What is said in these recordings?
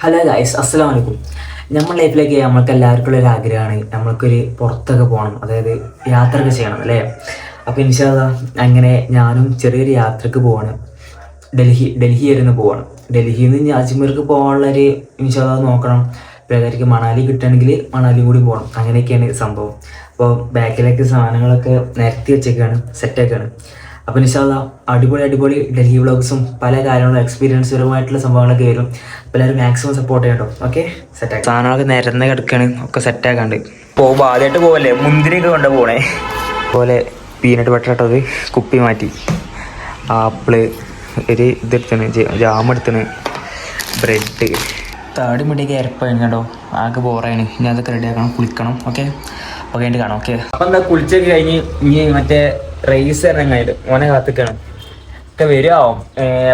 Hello guys അസ്സലാമു അലൈക്കും നമ്മൾ ലൈഫിലേക്ക് നമ്മൾക്ക് എല്ലാവർക്കും ഒരു ആഗ്രഹമാണ് നമ്മൾക്കൊരു പുറത്തൊക്കെ പോകണം അതായത് യാത്രയൊക്കെ ചെയ്യണം അല്ലേ? അപ്പോൾ ഇൻഷാല്ല അങ്ങനെ ഞാനും ചെറിയൊരു യാത്രയ്ക്ക് പോവാണ്. ഡൽഹി ഡൽഹി വരുന്ന പോവാണ്. ഡൽഹിയിൽ നിന്ന് അജ്മീർക്ക് പോകാനുള്ളൊരു ഇൻഷാല്ല നോക്കണം. പിള്ളേർക്ക് മണാലി കിട്ടുകയാണെങ്കിൽ മണാലി കൂടി പോകണം. അങ്ങനെയൊക്കെയാണ് സംഭവം. അപ്പോൾ ബാക്കിലേക്ക് സാധനങ്ങളൊക്കെ നിരത്തി വെച്ചൊക്കെയാണ് സെറ്റാക്കാണ് അപ്പോൾ നിശാദ അടിപൊളി അടിപൊളി ഡൽഹി വ്ളോഗ്സും പല കാര്യങ്ങളും എക്സ്പീരിയൻസ് പരമായിട്ടുള്ള സംഭവങ്ങളൊക്കെ വരും. അപ്പോൾ എല്ലാവരും മാക്സിമം സപ്പോർട്ട് ചെയ്യട്ടോ ഓക്കെ സെറ്റാക്കി സാധനങ്ങളൊക്കെ നിരന്ന് കിടക്കാണ്. ഒക്കെ സെറ്റാക്കാണ്ട് പോകുമ്പോൾ ആദ്യമായിട്ട് പോകല്ലേ മുന്തിരിയൊക്കെ കൊണ്ട് പോകണേ അതുപോലെ പീനട്ട് ബട്ടർ ഇട്ടത് കുപ്പി മാറ്റി. ആപ്പിൾ ഒരു ഇതെടുത്തണ് ജാം എടുത്തണ്. ബ്രെഡ്. താടി മുടിയൊക്കെ ഇരപ്പാണ് കേട്ടോ ആകെ ബോറാണ് ഇനി അതൊക്കെ റെഡിയാക്കണം കുളിക്കണം. ഓക്കെ അപ്പോൾ കഴിഞ്ഞിട്ട് കാണാം. ഓക്കെ അപ്പം എന്താ കുളിച്ചൊക്കെ കഴിഞ്ഞ് ഇനി മറ്റേ റേസ് ഇറങ്ങായിട്ട് ഓനെ കാത്തിക്കണം. ഒക്കെ വരുമോ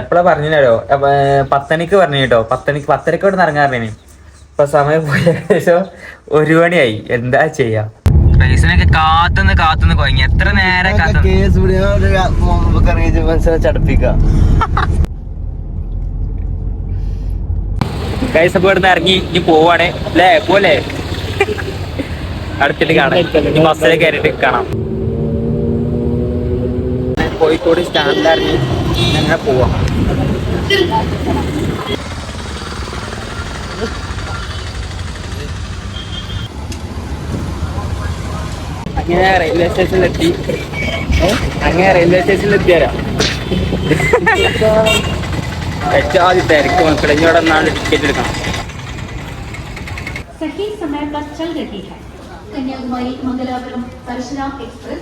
എപ്പോഴാ പറഞ്ഞില്ലോ പത്തണിക്ക് പറഞ്ഞു കേട്ടോ പത്തണിക്ക് ഇറങ്ങാൻ ഇറങ്ങാറിനി ഇപ്പൊ സമയം പോയ ശേഷം ഒരു മണിയായി. എന്താ ചെയ്യാ? റേസിനൊക്കെ കാത്തുനിന്ന് കാത്തുനിന്ന് കൊയങ്ങി. എത്ര നേരം കേസ് ഇവിടെ ചടപ്പിക്കാം. ഗൈസ് അപ്പൊ ഇവിടുന്ന് ഇറങ്ങി. ഇനി പോവാണേ. അല്ലേ പോലെ അടുത്തിട്ട് കാണാം. ബസ്സിൽ കയറിയിട്ട് കാണാം. കോഴിക്കോട് സ്റ്റാൻഡിൽ ഇറങ്ങി അങ്ങനെ പോവാം അങ്ങനെ റെയിൽവേ സ്റ്റേഷനിലെത്തി അങ്ങനെ റെയിൽവേ സ്റ്റേഷനിലെത്തിയാരാ ഏറ്റവും ആദ്യം തിരക്ക് മക്കളെ ഇനി ഇവിടെ നിന്നാണ് ടിക്കറ്റ് എടുക്കണം सही समय पर चल रही है कन्याकुमारी मंगलापुरम परशुराम एक्सप्रेस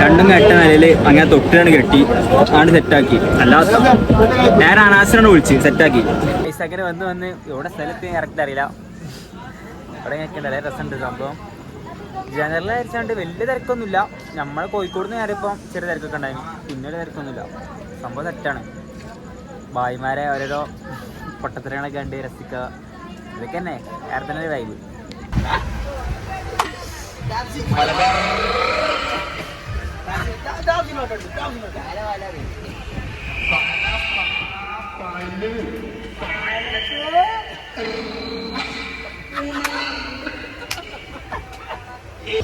രണ്ടും കെട്ട നിലയിൽ അങ്ങനെ തൊട്ടിലാണ് കെട്ടി. ആണ് സെറ്റാക്കി അല്ലാത്ത നേരെ അനാസിനാണ് വിളിച്ച് സെറ്റാക്കി അങ്ങനെ വന്ന് വന്ന് ഇവിടെ സ്ഥലത്ത് കറക്റ്റ് അറിയില്ല. ഇവിടെ നല്ല രസമുണ്ട് സംഭവം. ജനറൽ അരിച്ചാണ്ട് വലിയ തിരക്കൊന്നുമില്ല. നമ്മൾ കോഴിക്കോട് നിന്ന് കയറിയപ്പം ചെറിയ തിരക്കൊക്കെ ഉണ്ടായിരുന്നു. പിന്നെ ഒരു തിരക്കൊന്നുമില്ല. സംഭവം തെറ്റാണ്. ഭായിമാരെ ഓരോരോ പൊട്ടത്തിരകളൊക്കെ കണ്ട് രസിക്കുക. ഇതൊക്കെ തന്നെ. വേറെ ഒരു vibe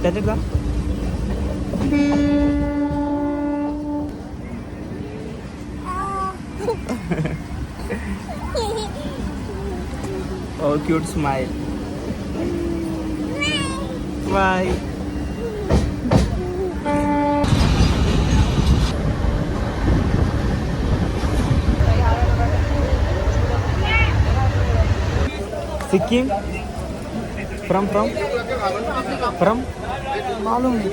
Tetep Oh, cute smile. Bye. Sikkim? From from? From? मालूम नहीं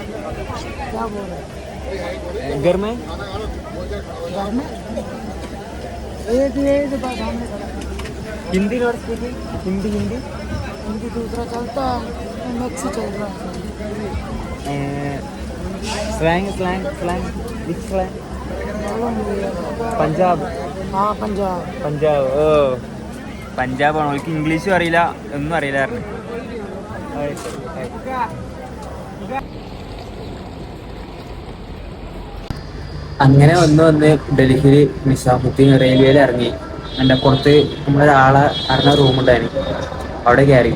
क्या बोल रहे घर में? हैं घर में एक ये तो बस सामने खड़ा है। हिंदी और स्पीकिंग? हिंदी हिंदी? उनकी दूसरा चलता है मैक्सी चल रहा है slang slang slang which slang? मालूम नहीं है। പഞ്ചാബ് हाँ पंजाब പഞ്ചാബ് ഓ പഞ്ചാബാണ് അവൾക്ക് ഇംഗ്ലീഷും അറിയില്ല ഒന്നും അറിയില്ലായിരുന്നു അങ്ങനെ വന്ന് വന്ന് ഡൽഹിയിൽ നിസാമുദ്ദീൻ റെയിൽവേയിൽ ഇറങ്ങി. എന്റെ പുറത്ത് നമ്മളൊരാളെ അറിഞ്ഞ റൂമുണ്ടായിരുന്നു അവിടെ കയറി.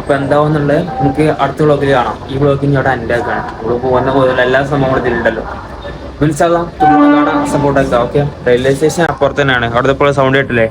ഇപ്പൊ എന്താവുന്നുള്ളത് നമുക്ക് അടുത്ത ബ്ലോക്കിൽ കാണാം. ഈ ബ്ലോക്കിൽ അവിടെ എന്റെ കാണാം നമ്മൾ പോകുന്ന പോലുള്ള എല്ലാ സംഭവങ്ങളും ഇതിലുണ്ടല്ലോ. മനസ്സിലാകാം കാണാൻ സപ്പോർട്ട് ആക്കാം ഓക്കെ റെയിൽവേ സ്റ്റേഷൻ അപ്പുറത്ത് തന്നെയാണ്. അവിടുത്തെ ഇപ്പോൾ സൗണ്ട് കേട്ടില്ലേ?